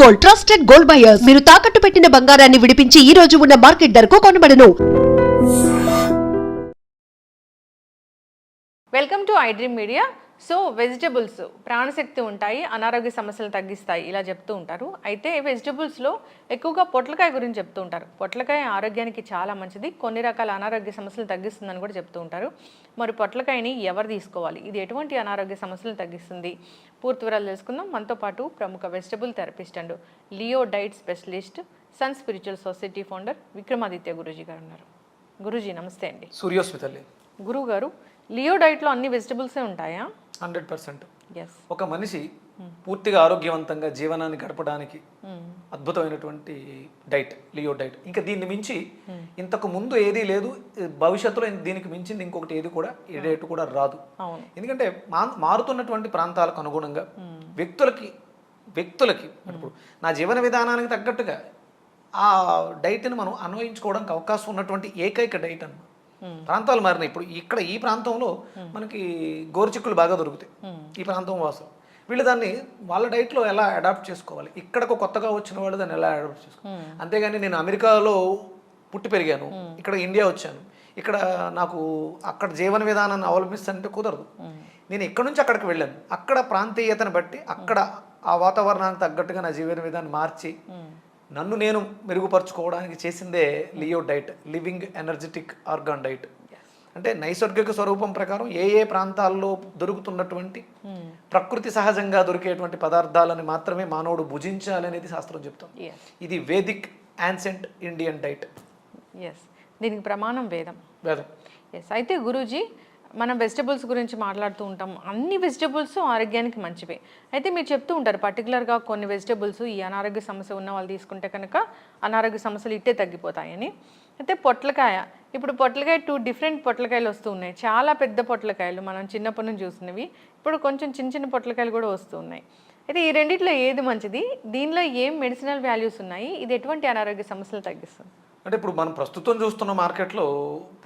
Gold trusted gold buyers మీరు తాకట్టు పెట్టిన బంగారాన్ని విడిపించి ఈ రోజు ఉన్న మార్కెట్ ధరకు కొనబడను. Welcome to iDream media so vegetables ప్రాణశక్తి ఉంటాయి అనారోగ్య సమస్యలు తగ్గిస్తాయి ఇలా చెప్తూ ఉంటారు. అయితే వెజిటబుల్స్లో ఎక్కువగా పొట్లకాయ గురించి చెప్తూ ఉంటారు. పొట్లకాయ ఆరోగ్యానికి చాలా మంచిది. కొన్ని రకాల అనారోగ్య సమస్యలు తగ్గిస్తుందని కూడా చెప్తూ ఉంటారు. మరి పొట్లకాయని ఎవరు తీసుకోవాలి? ఇది ఎటువంటి అనారోగ్య సమస్యలు తగ్గిస్తుంది? పూర్తి వివరాలు తెలుసుకుందాం. మనతో పాటు ప్రముఖ vegetable therapist and Leo diet specialist sun spiritual society founder Vikramaditya Guruji గారు ఉన్నారు. గురూజీ నమస్తే అండి. సూర్యోస్మితల్లి. గురువు గారు లియో డైట్లో అన్ని వెజిటబుల్సే ఉంటాయా? Hundred percent. ఒక మనిషి పూర్తిగా ఆరోగ్యవంతంగా జీవనాన్ని గడపడానికి అద్భుతమైనటువంటి డైట్ లియో డైట్. ఇంకా దీన్ని మించి ఇంతకు ముందు ఏదీ లేదు భవిష్యత్తులో దీనికి మించింది ఇంకొకటి ఏది కూడా ఏ డైట్ కూడా రాదు. ఎందుకంటే మారుతున్నటువంటి ప్రాంతాలకు అనుగుణంగా వ్యక్తులకి వ్యక్తులకి ఇప్పుడు నా జీవన విధానానికి తగ్గట్టుగా ఆ డైట్ని మనం అన్వయించుకోవడానికి అవకాశం ఉన్నటువంటి ఏకైక డైట్ అన్నమాట. ప్రాంతాలు మారినాయి. ఇప్పుడు ఇక్కడ ఈ ప్రాంతంలో మనకి గోరుచిక్కులు బాగా దొరుకుతాయి. ఈ ప్రాంతం వాసులు. వీళ్ళు దాన్ని వాళ్ళ డైట్లో ఎలా అడాప్ట్ చేసుకోవాలి? ఇక్కడకు కొత్తగా వచ్చిన వాళ్ళు దాన్ని ఎలా అడాప్ట్ చేసుకోవాలి? అంతేగాని నేను అమెరికాలో పుట్టి పెరిగాను. ఇక్కడ ఇండియా వచ్చాను. ఇక్కడ నాకు అక్కడ జీవన విధానాన్ని అవలంబిస్తుంటే కుదరదు. నేను ఇక్కడ నుంచి అక్కడికి వెళ్ళాను. అక్కడ ప్రాంతీయతను బట్టి అక్కడ ఆ వాతావరణానికి తగ్గట్టుగా నా జీవన విధానం మార్చి నన్ను నేను మెరుగుపరుచుకోవడానికి చేసిందే Leo diet living energetic organ diet అంటే నైసర్గిక స్వరూపం ప్రకారం ఏ ఏ ప్రాంతాల్లో దొరుకుతున్నటువంటి ప్రకృతి సహజంగా దొరికేటువంటి పదార్థాలని మాత్రమే మానవుడు భుజించాలి అనేది శాస్త్రం చెప్తుంది. ఎస్ ఇది Vedic ancient Indian diet yes దీనికి ప్రమాణం వేదం. వేదం. ఎస్ అయితే గురూజీ మనం వెజిటబుల్స్ గురించి మాట్లాడుతూ ఉంటాం. అన్ని వెజిటబుల్స్ ఆరోగ్యానికి మంచివే. అయితే మీరు చెప్తూ ఉంటారు పర్టికులర్గా కొన్ని వెజిటబుల్స్ ఈ అనారోగ్య సమస్య ఉన్న వాళ్ళు తీసుకుంటే కనుక అనారోగ్య సమస్యలు ఇట్టే తగ్గిపోతాయని. అయితే పొట్లకాయ ఇప్పుడు పొట్లకాయ టూ డిఫరెంట్ పొట్లకాయలు వస్తూ ఉన్నాయి. చాలా పెద్ద పొట్లకాయలు మనం చిన్నప్పటి నుంచి చూసినవి ఇప్పుడు కొంచెం చిన్న చిన్న పొట్లకాయలు కూడా వస్తూ ఉన్నాయి. అయితే ఈ రెండిట్లో ఏది మంచిది? దీనిలో ఏం మెడిసినల్ వాల్యూస్ ఉన్నాయి? ఇది ఎటువంటి అనారోగ్య సమస్యలు తగ్గిస్తుంది? అంటే ఇప్పుడు మనం ప్రస్తుతం చూస్తున్న మార్కెట్లో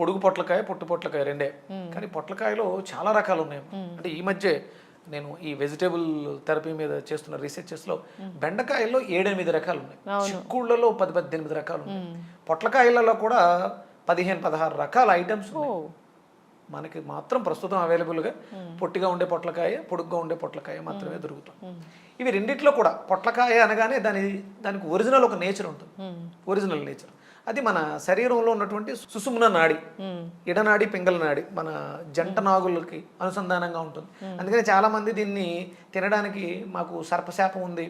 పొడుగు పొట్లకాయ పొట్టు పొట్లకాయ రెండే. కానీ పొట్లకాయలో చాలా రకాలు ఉన్నాయి. అంటే ఈ మధ్య నేను ఈ వెజిటేబుల్ థెరపీ మీద చేస్తున్న రీసెర్చెస్లో బెండకాయల్లో ఏడెనిమిది రకాలు ఉన్నాయి. చిక్కుళ్ళలో పది పద్దెనిమిది రకాలు ఉన్నాయి. పొట్లకాయలలో కూడా పదిహేను పదహారు రకాల ఐటమ్స్ ఉన్నాయి. మనకి మాత్రం ప్రస్తుతం అవైలబుల్గా పొట్టిగా ఉండే పొట్లకాయ పొడుగ్గా ఉండే పొట్లకాయ మాత్రమే దొరుకుతుంది ఇవి రెండిట్లో కూడా పొట్లకాయ అనగానే దాని దానికి ఒరిజినల్ ఒక నేచర్ ఉంటుంది. Original nature. అది మన శరీరంలో ఉన్నటువంటి సుసుమ్న నాడి ఇడనాడి పింగళ నాడి మన జంట నాగులకి అనుసంధానంగా ఉంటుంది. అందుకని చాలా మంది దీన్ని తినడానికి మాకు సర్పశాపం ఉంది.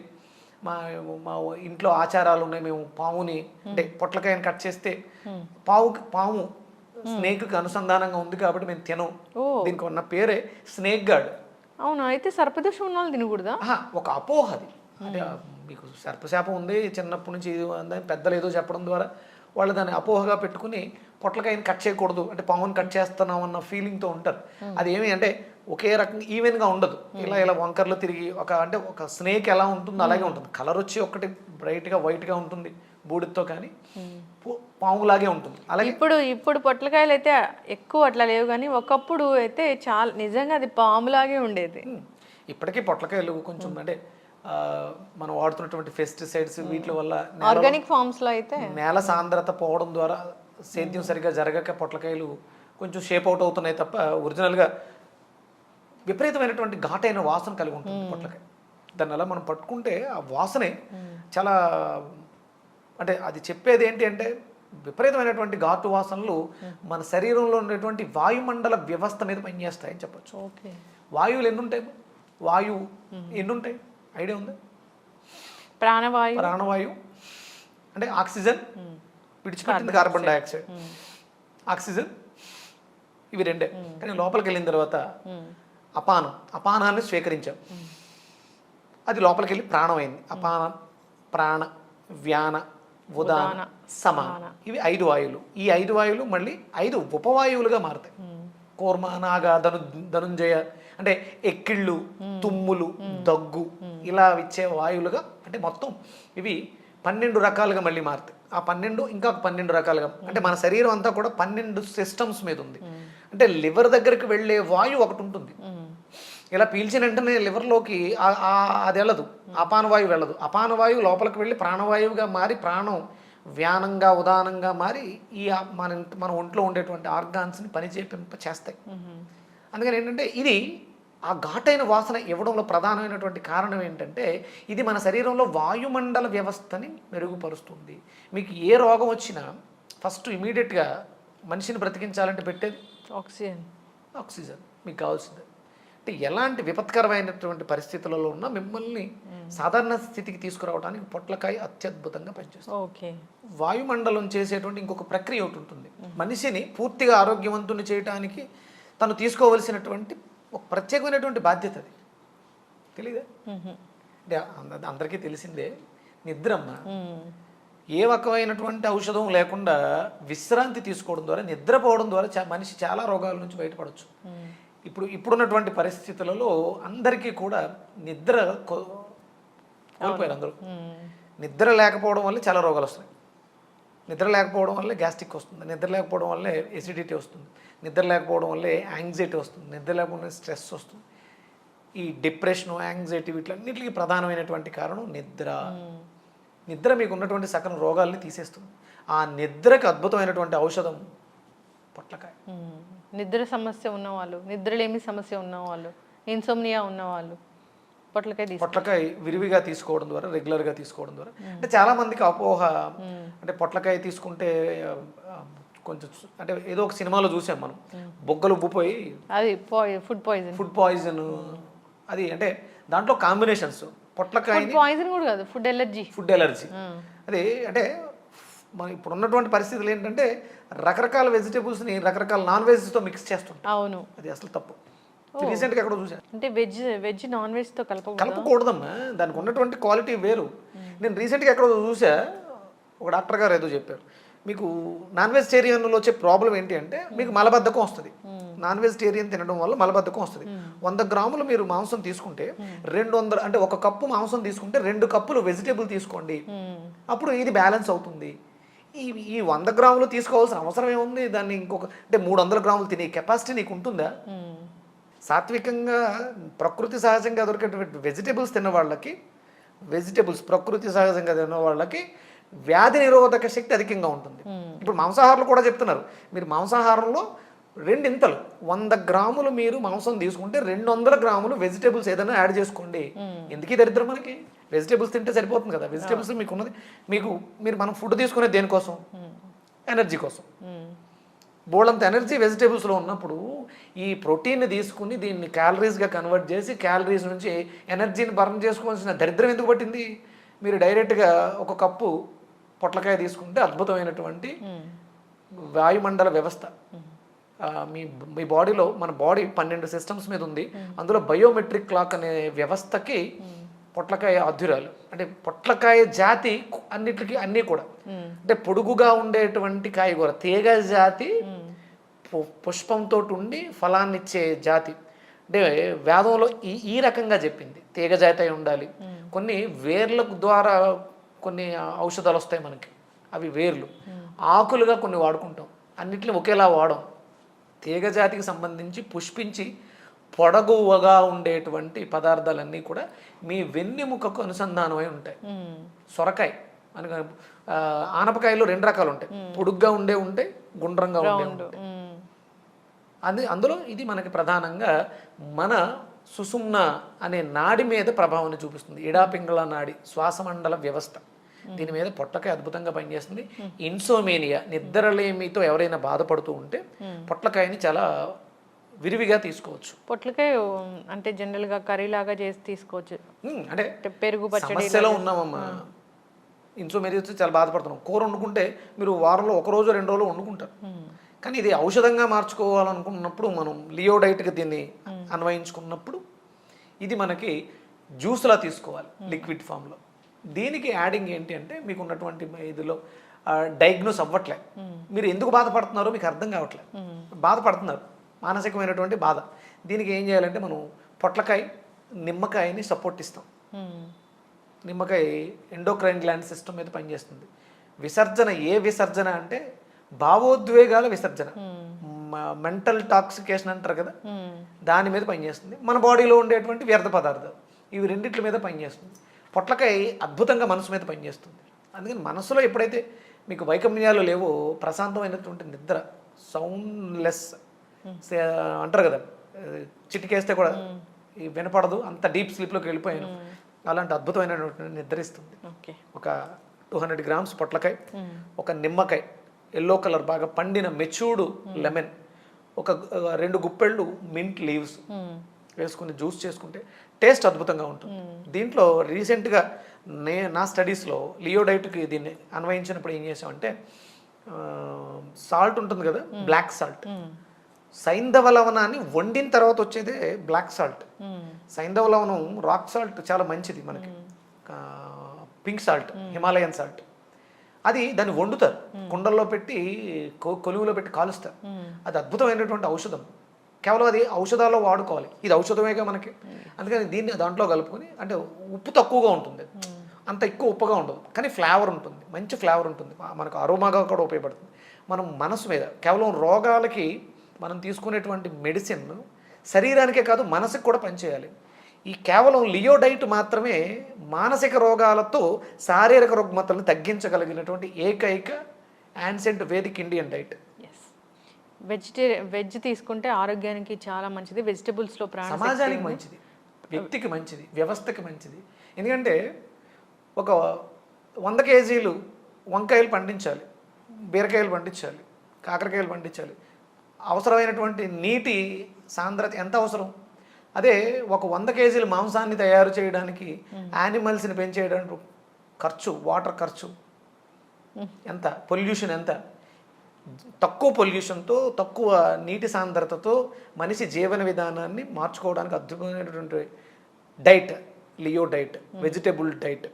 మా మా ఇంట్లో ఆచారాలు ఉన్నాయి. మేము పాముని అంటే పొట్లకాయని కట్ చేస్తే పావు పాము స్నేక్కి అనుసంధానంగా ఉంది కాబట్టి మేము తినం దీనికి ఉన్న పేరే స్నేక్ గార్డ్. అవును? అయితే సర్పదోషం ఉన్న వాళ్ళు తినకూడదా? ఒక అపోహ అది. అంటే మీకు సర్పశాపం ఉంది. చిన్నప్పటి నుంచి ఇది పెద్దలు ఏదో చెప్పడం ద్వారా వాళ్ళు దాన్ని అపోహగా పెట్టుకుని పొట్లకాయని కట్ చేయకూడదు అంటే పాముని కట్ చేస్తున్నాం అన్న ఫీలింగ్తో ఉంటారు. అది ఏమి అంటే ఒకే రకంగా ఈవెన్గా ఉండదు. ఇలా ఇలా వంకర్లు తిరిగి ఒక అంటే ఒక స్నేక్ ఎలా ఉంటుందో అలాగే ఉంటుంది. కలర్ వచ్చి ఒకటి బ్రైట్గా వైట్గా ఉంటుంది బూడితో కానీ పాములాగే ఉంటుంది. అలాగే ఇప్పుడు ఇప్పుడు పొట్లకాయలు అయితే ఎక్కువ అట్లా లేవు కానీ ఒకప్పుడు అయితే చాలా నిజంగా అది పాములాగే ఉండేది. ఇప్పటికీ పొట్లకాయలు కొంచెం అంటే మనం వాడుతున్నటువంటి పెస్టిసైడ్స్ వీటి వల్ల ఆర్గానిక్ ఫార్మ్స్లో అయితే నేల సాంద్రత పోవడం ద్వారా సేద్యం సరిగా జరగక పొట్లకాయలు కొంచెం షేప్ అవుట్ అవుతున్నాయి తప్ప ఒరిజినల్గా విపరీతమైనటువంటి ఘాటైన వాసన కలిగి ఉంటుంది పొట్లకాయ. దాన్ని అలా మనం పట్టుకుంటే ఆ వాసనే చాలా అంటే అది చెప్పేది ఏంటి అంటే విపరీతమైనటువంటి ఘాటు వాసనలు మన శరీరంలో ఉన్నటువంటి వాయుమండల వ్యవస్థ మీద పనిచేస్తాయని చెప్పొచ్చు. ఓకే వాయువులు ఎన్ని ఉంటాయి వాయువు ఎన్ని ఉంటాయి ఐడియా ఉందా? ప్రాణవాయు ప్రాణవాయువు. అంటే ఆక్సిజన్ విడిచిపెట్టింది కార్బన్ డైఆక్సైడ్. ఆక్సిజన్ ఇవి రెండే. కానీ లోపలికి వెళ్ళిన తర్వాత అపానం. అపానాన్ని స్వీకరించాం. అది లోపలికి వెళ్ళి ప్రాణం అయింది అపాన ప్రాణ వ్యాన ఉదాన సమాన. ఇవి ఐదు వాయువులు. ఈ ఐదు వాయువులు మళ్ళీ ఐదు ఉపవాయువులుగా మారుతాయి. కూర్మ నాగ ధను ధనుంజయ. అంటే ఎక్కిళ్ళు తుమ్ములు దగ్గు. ఇలా ఇచ్చే వాయువులుగా అంటే మొత్తం ఇవి పన్నెండు రకాలుగా మళ్ళీ మారుతాయి. ఆ పన్నెండు ఇంకా పన్నెండు రకాలుగా అంటే మన శరీరం అంతా కూడా పన్నెండు సిస్టమ్స్ మీద ఉంది. అంటే లివర్ దగ్గరికి వెళ్ళే వాయువు ఒకటి ఉంటుంది. ఇలా పీల్చిన వెంటనే లివర్లోకి అది వెళ్ళదు. అపానవాయువు వెళ్ళదు. అపానవాయువు లోపలికి వెళ్ళి ప్రాణవాయువుగా మారి ప్రాణం వ్యానంగా ఉదానంగా మారి ఈ మన మన ఒంట్లో ఉండేటువంటి ఆర్గాన్స్ని పనిచేపింప చేస్తాయి. అందుకని ఏంటంటే ఇది ఆ ఘాటైన వాసన ఇవ్వడంలో ప్రధానమైనటువంటి కారణం ఏంటంటే ఇది మన శరీరంలో వాయుమండల వ్యవస్థని మెరుగుపరుస్తుంది. మీకు ఏ రోగం వచ్చినా ఫస్ట్ ఇమీడియట్గా మనిషిని బ్రతికించాలంటే పెట్టేది ఆక్సిజన్. ఆక్సిజన్ మీకు కావాల్సింది. అంటే ఎలాంటి విపత్కరమైనటువంటి పరిస్థితులలో ఉన్నా మిమ్మల్ని సాధారణ స్థితికి తీసుకురావడానికి పొట్లకాయ అత్యద్భుతంగా పనిచేస్తుంది. ఓకే. వాయుమండలం చేసేటువంటి ఇంకొక ప్రక్రియ ఒకటి ఉంటుంది. మనిషిని పూర్తిగా ఆరోగ్యవంతుని చేయడానికి తను తీసుకోవలసినటువంటి ఒక ప్రత్యేకమైనటువంటి బాధ్యత అది. తెలీదా? అంటే అంద- అందరికీ తెలిసిందే నిద్రమ్మ ఏ రకమైనటువంటి ఔషధం లేకుండా విశ్రాంతి తీసుకోవడం ద్వారా నిద్రపోవడం ద్వారా చా- మనిషి చాలా రోగాల నుంచి బయటపడవచ్చు ఇప్పుడు ఇప్పుడున్నటువంటి పరిస్థితులలో అందరికీ కూడా నిద్ర కోల్పోయారు అందరూ. నిద్ర లేకపోవడం వల్ల చాలా రోగాలు వస్తాయి నిద్ర లేకపోవడం వల్లే గ్యాస్ట్రిక్ వస్తుంది. నిద్ర లేకపోవడం వల్లే ఎసిడిటీ వస్తుంది. నిద్ర లేకపోవడం వల్లే యాంగ్జైటీ వస్తుంది. నిద్ర లేకపోవడం స్ట్రెస్ వస్తుంది. ఈ డిప్రెషన్ యాంగ్జైటీ వీటిలన్నిటికీ ప్రధానమైనటువంటి కారణం నిద్ర. నిద్ర మీకు ఉన్నటువంటి సకల రోగాల్ని తీసేస్తుంది. ఆ నిద్రకు అద్భుతమైనటువంటి ఔషధం పొట్లకాయ. నిద్ర సమస్య ఉన్నవాళ్ళు నిద్రలేమి సమస్య ఉన్నవాళ్ళు ఇన్సోమ్నియా ఉన్నవాళ్ళు పొట్లకాయ పొట్లకాయ విరివిగా తీసుకోవడం ద్వారా రెగ్యులర్గా తీసుకోవడం ద్వారా. అంటే చాలా మందికి అపోహ అంటే పొట్లకాయ తీసుకుంటే కొంచెం అంటే ఏదో ఒక సినిమాలో చూసాం మనం. బొగ్గలు ఉబ్బిపోయి అది పాయి ఫుడ్ పాయిజన్. ఫుడ్ పాయిజన్ అది అంటే దాంట్లో కాంబినేషన్స్. పొట్లకాయని ఫుడ్ పాయిజన్ కూడా కాదు ఫుడ్ ఎలర్జీ. Food allergy. అది అంటే మన ఇప్పుడు ఉన్నటువంటి పరిస్థితులు ఏంటంటే రకరకాల వెజిటేబుల్స్ని రకరకాల నాన్ వెజ్తో మిక్స్ చేస్తుంటాం. అవును. అది అసలు తప్పు. రీసెంట్గా ఎక్కడో చూసాను అంటే వెజ్ వెజ్ నాన్ వెజ్తో కలపకూడదు? కలపకూడదమ్మా. దానికి ఉన్నటువంటి క్వాలిటీ వేరు నేను రీసెంట్గా ఎక్కడో చూసా ఒక డాక్టర్ గారు ఏదో చెప్పారు. మీకు నాన్ వెజిటేరియన్లో వచ్చే ప్రాబ్లం ఏంటి అంటే మీకు మలబద్ధకం వస్తుంది. నాన్ వెజిటేరియన్ తినడం వల్ల మలబద్ధకం వస్తుంది. వంద గ్రాములు మీరు మాంసం తీసుకుంటే రెండు వందల అంటే ఒక కప్పు మాంసం తీసుకుంటే రెండు కప్పులు వెజిటేబుల్ తీసుకోండి. అప్పుడు ఇది బ్యాలెన్స్ అవుతుంది. ఈ ఈ వంద గ్రాములు తీసుకోవాల్సిన అవసరం ఏముంది? దాన్ని ఇంకొక అంటే మూడు వందల గ్రాములు తినే కెపాసిటీ నీకు ఉంటుందా సాత్వికంగా ప్రకృతి సహజంగా దొరికేటువంటి వెజిటేబుల్స్ తిన్న వాళ్ళకి వెజిటేబుల్స్ ప్రకృతి సహజంగా తిన్న వాళ్ళకి వ్యాధి నిరోధక శక్తి అధికంగా ఉంటుంది. ఇప్పుడు మాంసాహారులు కూడా చెప్తున్నారు. మీరు మాంసాహారంలో రెండింతలు వంద గ్రాములు మీరు మాంసం తీసుకుంటే రెండు వందల గ్రాములు వెజిటేబుల్స్ ఏదైనా యాడ్ చేసుకోండి. ఎందుకు ఈ దరిద్రం మనకి? వెజిటేబుల్స్ తింటే సరిపోతుంది కదా. వెజిటేబుల్స్ మీకు ఉన్నది మీకు మీరు మనం ఫుడ్ తీసుకునే దేనికోసం? ఎనర్జీ కోసం. బోళ్ళంత ఎనర్జీ వెజిటేబుల్స్లో ఉన్నప్పుడు ఈ ప్రోటీన్ని తీసుకుని దీన్ని క్యాలరీస్గా కన్వర్ట్ చేసి క్యాలరీస్ నుంచి ఎనర్జీని బర్న్ చేసుకోవాల్సిన దరిద్రం ఎందుకు పట్టింది? మీరు డైరెక్ట్గా ఒక కప్పు పొట్లకాయ తీసుకుంటే అద్భుతమైనటువంటి వాయుమండల వ్యవస్థ. మీ మీ బాడీలో మన బాడీ పన్నెండు సిస్టమ్స్ మీద ఉంది. అందులో బయోమెట్రిక్ క్లాక్ అనే వ్యవస్థకి పొట్లకాయ అధ్యురాలు అంటే పొట్లకాయ జాతి అన్నిటికీ అన్నీ కూడా. అంటే పొడుగుగా ఉండేటువంటి కాయగూర తీగ జాతి పుష్పంతో ఉండి ఫలాన్నిచ్చే జాతి. అంటే వేదంలో ఈ ఈ రకంగా చెప్పింది. తీగ జాతి అయి ఉండాలి కొన్ని వేర్ల ద్వారా కొన్ని ఔషధాలు వస్తాయి మనకి. అవి వేర్లు. ఆకులుగా కొన్ని వాడుకుంటాం. అన్నిటిని ఒకేలా వాడం. తీగ జాతికి సంబంధించి పుష్పించి పొడగువగా ఉండేటువంటి పదార్థాలన్నీ కూడా మీ వెన్నెముకకు అనుసంధానమై ఉంటాయి. సొరకాయ. మనకు ఆ, ఆనపకాయలు రెండు రకాలు ఉంటాయి పొడుగ్గా ఉండే ఉంటాయి గుండ్రంగా ఉండే ఉంటాయి. అది అందులో ఇది మనకి ప్రధానంగా మన సుసుమ్న అనే నాడి మీద ప్రభావాన్ని చూపిస్తుంది. ఇడాపింగళ నాడి శ్వాసమండల వ్యవస్థ. దీని మీద పొట్లకాయ అద్భుతంగా పనిచేస్తుంది. ఇన్సోమేనియా నిద్రలేమితో ఎవరైనా బాధపడుతూ ఉంటే పొట్లకాయని చాలా విరివిగా తీసుకోవచ్చు. పొట్లకాయ అంటే జనరల్గా కర్రీ లాగా చేసి తీసుకోవచ్చు. అంటే పెరుగు పచ్చడి సమస్యలో ఉన్నామమ్మా. ఇన్సోమేరియా వచ్చి చాలా బాధపడుతున్నాం. కూర వండుకుంటే మీరు వారంలో ఒక రోజు రెండు రోజులు వండుకుంటారు. కానీ ఇది ఔషధంగా మార్చుకోవాలనుకున్నప్పుడు మనం లియోడైట్గా దీన్ని అన్వయించుకున్నప్పుడు ఇది మనకి జ్యూస్లా తీసుకోవాలి లిక్విడ్ ఫామ్లో. దీనికి యాడింగ్ ఏంటి అంటే మీకు ఉన్నటువంటి ఇదిలో డయాగ్నోస్ అవ్వట్లే. మీరు ఎందుకు బాధపడుతున్నారో మీకు అర్థం కావట్లే. బాధపడుతున్నారు. మానసికమైనటువంటి బాధ. దీనికి ఏం చేయాలంటే మనం పొట్లకాయ నిమ్మకాయని సపోర్ట్ ఇస్తాం. నిమ్మకాయ ఎండోక్రైన్ గ్లాండ్ సిస్టమ్ మీద పనిచేస్తుంది. విసర్జన ఏ విసర్జన అంటే భావోద్వేగాల విసర్జన. మెంటల్ టాక్సికేషన్ అంటారు కదా? దాని మీద పనిచేస్తుంది. మన బాడీలో ఉండేటువంటి వ్యర్థ పదార్థాలు ఇవి రెండిట్ల మీద పనిచేస్తుంది. పొట్లకాయ అద్భుతంగా మనసు మీద పనిచేస్తుంది. అందుకని మనసులో ఎప్పుడైతే మీకు వైకమ్యాలు లేవో ప్రశాంతమైనటువంటి నిద్ర సౌండ్లెస్ అంటారు కదా చిటికేస్తే కూడా వినపడదు అంత డీప్ స్లీప్లోకి వెళ్ళిపోయాను. అలాంటి అద్భుతమైనటువంటి నిద్ర ఇస్తుంది. ఓకే. ఒక టూ హండ్రెడ్ గ్రామ్స్ పొట్లకాయ ఒక నిమ్మకాయ ఎల్లో కలర్ బాగా పండిన మెచ్యూర్డ్ లెమన్. ఒక రెండు గుప్పెళ్ళు మింట్ లీవ్స్ వేసుకుని జ్యూస్ చేసుకుంటే టేస్ట్ అద్భుతంగా ఉంటుంది. దీంట్లో రీసెంట్గా నే నా స్టడీస్లో లియోడైట్కి దీన్ని అన్వయించినప్పుడు ఏం చేసామంటే సాల్ట్ ఉంటుంది కదా బ్లాక్ సాల్ట్. సైంధవ లవణాన్ని వండిన తర్వాత వచ్చేదే బ్లాక్ సాల్ట్. సైంధవ లవణం రాక్ సాల్ట్ చాలా మంచిది మనకి. Pink salt Himalayan salt. అది దాన్ని వండుతారు. కుండల్లో పెట్టి కొ- కొలువులో పెట్టి కాలుస్తారు. అది అద్భుతమైనటువంటి ఔషధం. కేవలం అది ఔషధాల్లో వాడుకోవాలి. ఇది ఔషధమేగా మనకి. అందుకని దీన్ని దాంట్లో కలుపుకొని అంటే ఉప్పు తక్కువగా ఉంటుంది. అంత ఎక్కువ ఉప్పుగా ఉండదు. కానీ ఫ్లేవర్ ఉంటుంది. మంచి ఫ్లేవర్ ఉంటుంది. మనకు అరోమాగా కూడా ఉపయోగపడుతుంది. మనం మనసు మీద కేవలం రోగాలకి మనం తీసుకునేటువంటి మెడిసిన్ శరీరానికే కాదు మనసుకు కూడా పనిచేయాలి. ఈ కేవలం లియోడైట్ మాత్రమే మానసిక రోగాలతో శారీరక రుగ్మతలను తగ్గించగలిగినటువంటి ఏకైక ancient Vedic Indian diet. Yes vegetarian veg తీసుకుంటే ఆరోగ్యానికి చాలా మంచిది. వెజిటబుల్స్లో ప్రాణ సమాజానికి మంచిది. వ్యక్తికి మంచిది. వ్యవస్థకి మంచిది. ఎందుకంటే ఒక వంద కేజీలు వంకాయలు పండించాలి బీరకాయలు పండించాలి కాకరకాయలు పండించాలి. అవసరమైనటువంటి నీటి సాంద్రత ఎంత అవసరం? అదే ఒక వంద కేజీల మాంసాన్ని తయారు చేయడానికి యానిమల్స్ని పెంచేయడానికి ఖర్చు వాటర్ ఖర్చు. ఎంత? పొల్యూషన్ ఎంత? తక్కువ పొల్యూషన్తో తక్కువ నీటి సాంద్రతతో మనిషి జీవన విధానాన్ని మార్చుకోవడానికి అద్భుతమైనటువంటి diet Leo diet vegetable diet.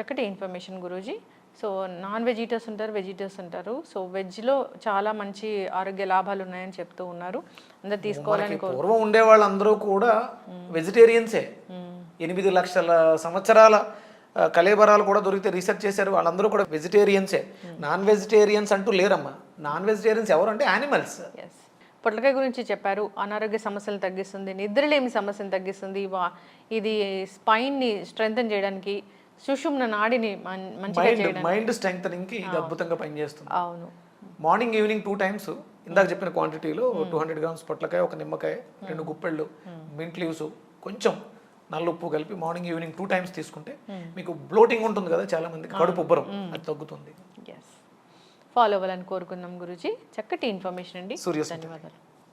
చక్కటి information Guruji. So non veg eaters ఉంటారు వెజిటర్స్ ఉంటారు. సో వెజ్లో చాలా మంచి ఆరోగ్య లాభాలు ఉన్నాయని చెప్తూ ఉన్నారు. అందరు తీసుకోవాలని పూర్వం ఉండే వాళ్ళందరూ కూడా వెజిటేరియన్సే. ఎనిమిది లక్షల సంవత్సరాల ఆ, కళేబరాలు కూడా దొరికితే రీసెర్చ్ చేశారు. వాళ్ళందరూ కూడా వెజిటేరియన్సే. నాన్ వెజిటేరియన్స్ అంటూ లేరమ్మా. నాన్ వెజిటేరియన్స్ ఎవరు అంటే యానిమల్స్ పొట్లకాయ గురించి చెప్పారు. అనారోగ్య సమస్యలు తగ్గిస్తుంది నిద్రలేమి సమస్యను తగ్గిస్తుంది. ఇది స్పైన్ని స్ట్రెంగ్తన్ చేయడానికి సుషుమ్న నాడిని మంచిగా మైండ్ చేయడానికి. మైండ్ స్ట్రెంగ్తనింగ్కి ఇది అద్భుతంగా పనిచేస్తుంది. అవును. మార్నింగ్ ఈవినింగ్ టూ టైమ్స్ ఇందాక చెప్పిన క్వాంటిటీలో టూ హండ్రెడ్ గ్రామ్స్ పొట్లకాయ ఒక నిమ్మకాయ రెండు గుప్పెళ్ళు మింట్ లీవ్స్ కొంచెం నల్ల ఉప్పు కలిపి మార్నింగ్ ఈవినింగ్ టూ టైమ్స్ తీసుకుంటే మీకు బ్లోటింగ్ ఉంటుంది కదా చాలా మందికి కడుపు ఉబ్బరం అది తగ్గుతుంది. ఫాలో అవ్వాలని కోరుకుందాం గురూజీ. చక్కటి ఇన్ఫర్మేషన్ అండి. ధన్యవాదాలు.